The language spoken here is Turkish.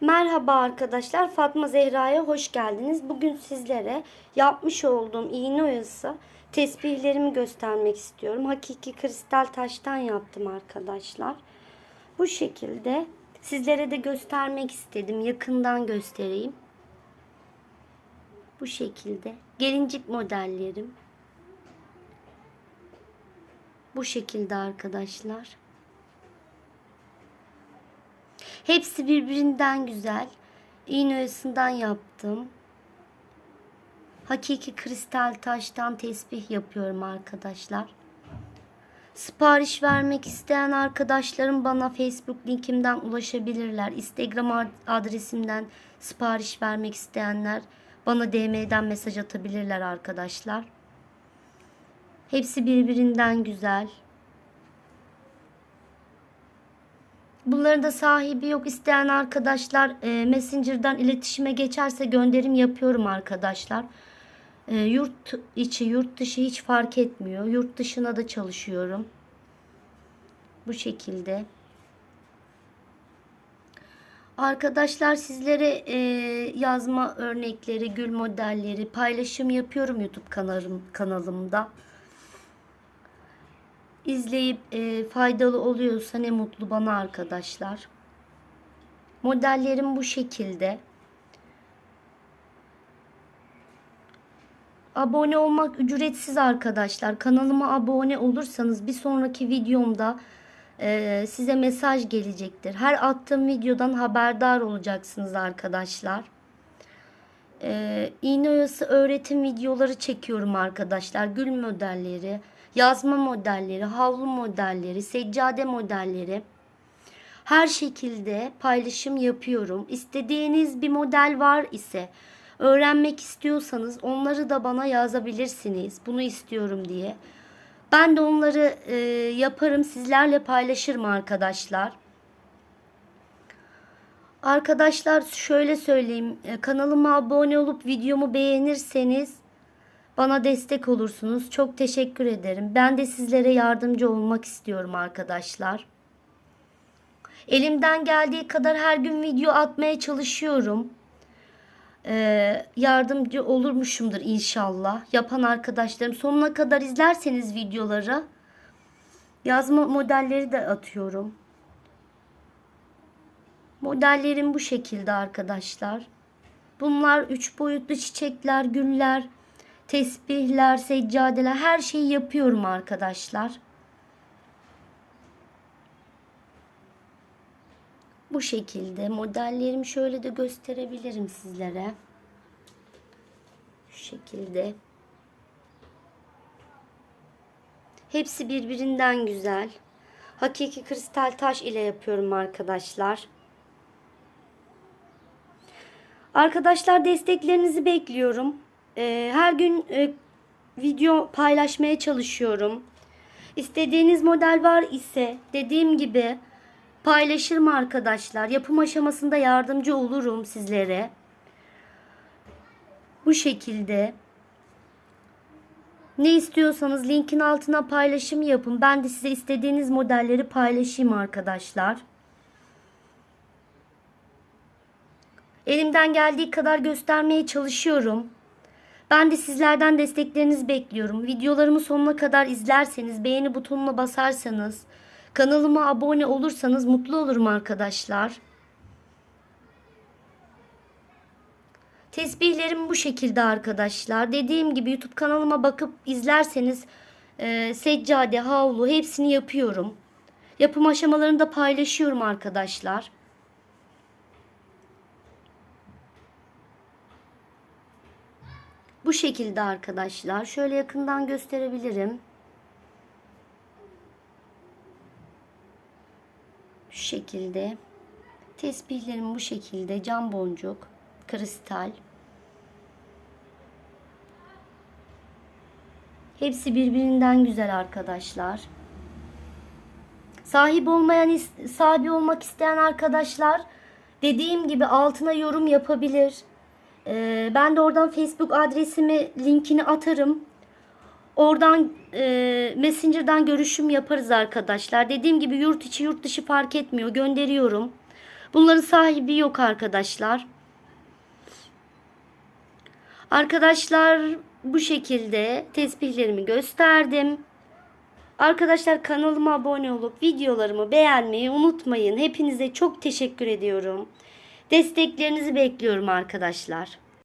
Merhaba arkadaşlar, Fatma Zehra'ya hoş geldiniz. Bugün sizlere yapmış olduğum iğne oyası tesbihlerimi göstermek istiyorum. Hakiki kristal taştan yaptım arkadaşlar. Bu şekilde sizlere de göstermek istedim. Yakından göstereyim. Bu şekilde. Gelincik modellerim. Bu şekilde arkadaşlar. Hepsi birbirinden güzel. İğne oyasından yaptım. Hakiki kristal taştan tesbih yapıyorum arkadaşlar. Sipariş vermek isteyen arkadaşlarım bana Facebook linkimden ulaşabilirler. Instagram ad- adresimden sipariş vermek isteyenler bana DM'den mesaj atabilirler arkadaşlar. Hepsi birbirinden güzel. Bunların da sahibi yok isteyen arkadaşlar e, Messenger'dan iletişime geçerse gönderim yapıyorum arkadaşlar. E, yurt içi yurt dışı hiç fark etmiyor. Yurt dışına da çalışıyorum. Bu şekilde. Arkadaşlar sizlere e, yazma örnekleri, gül modelleri paylaşım yapıyorum YouTube kanalım, kanalımda izleyip e, faydalı oluyorsa ne mutlu bana arkadaşlar. Modellerim bu şekilde. Abone olmak ücretsiz arkadaşlar. Kanalıma abone olursanız bir sonraki videomda e, size mesaj gelecektir. Her attığım videodan haberdar olacaksınız arkadaşlar. E, iğne oyası öğretim videoları çekiyorum arkadaşlar. Gül modelleri, yazma modelleri, havlu modelleri, seccade modelleri. Her şekilde paylaşım yapıyorum. İstediğiniz bir model var ise öğrenmek istiyorsanız onları da bana yazabilirsiniz. Bunu istiyorum diye. Ben de onları e, yaparım, sizlerle paylaşırım arkadaşlar. Arkadaşlar şöyle söyleyeyim. e, Kanalıma abone olup videomu beğenirseniz bana destek olursunuz. Çok teşekkür ederim. Ben de sizlere yardımcı olmak istiyorum arkadaşlar. Elimden geldiği kadar her gün video atmaya çalışıyorum. Ee, yardımcı olurmuşumdur inşallah. Yapan arkadaşlarım sonuna kadar izlerseniz videoları yazma modelleri de atıyorum. Modellerim bu şekilde arkadaşlar. Bunlar üç boyutlu çiçekler, güller, tesbihler, seccadeler her şeyi yapıyorum arkadaşlar. Bu şekilde modellerimi şöyle de gösterebilirim sizlere. Şu şekilde. Hepsi birbirinden güzel. Hakiki kristal taş ile yapıyorum arkadaşlar. Arkadaşlar desteklerinizi bekliyorum. Ee, her gün e, video paylaşmaya çalışıyorum. İstediğiniz model var ise dediğim gibi paylaşırım arkadaşlar. Yapım aşamasında yardımcı olurum sizlere. Bu şekilde. Ne istiyorsanız linkin altına paylaşım yapın. Ben de size istediğiniz modelleri paylaşayım arkadaşlar. Elimden geldiği kadar göstermeye çalışıyorum. Ben de sizlerden desteklerinizi bekliyorum. Videolarımı sonuna kadar izlerseniz, beğeni butonuna basarsanız, kanalıma abone olursanız mutlu olurum arkadaşlar. Tesbihlerim bu şekilde arkadaşlar. Dediğim gibi YouTube kanalıma bakıp izlerseniz e, seccade, havlu hepsini yapıyorum. Yapım aşamalarını da paylaşıyorum arkadaşlar. Bu şekilde arkadaşlar. Şöyle yakından gösterebilirim. Şu şekilde. Tesbihlerim bu şekilde. Cam boncuk, kristal. Hepsi birbirinden güzel arkadaşlar. Sahip olmayan, sahibi olmak isteyen arkadaşlar dediğim gibi altına yorum yapabilir. Ee, ben de oradan Facebook adresimi linkini atarım. Oradan e, Messenger'dan görüşüm yaparız arkadaşlar. Dediğim gibi yurt içi yurt dışı fark etmiyor. Gönderiyorum. Bunların sahibi yok arkadaşlar. Arkadaşlar bu şekilde tesbihlerimi gösterdim. Arkadaşlar kanalıma abone olup videolarımı beğenmeyi unutmayın. Hepinize çok teşekkür ediyorum. Desteklerinizi bekliyorum arkadaşlar.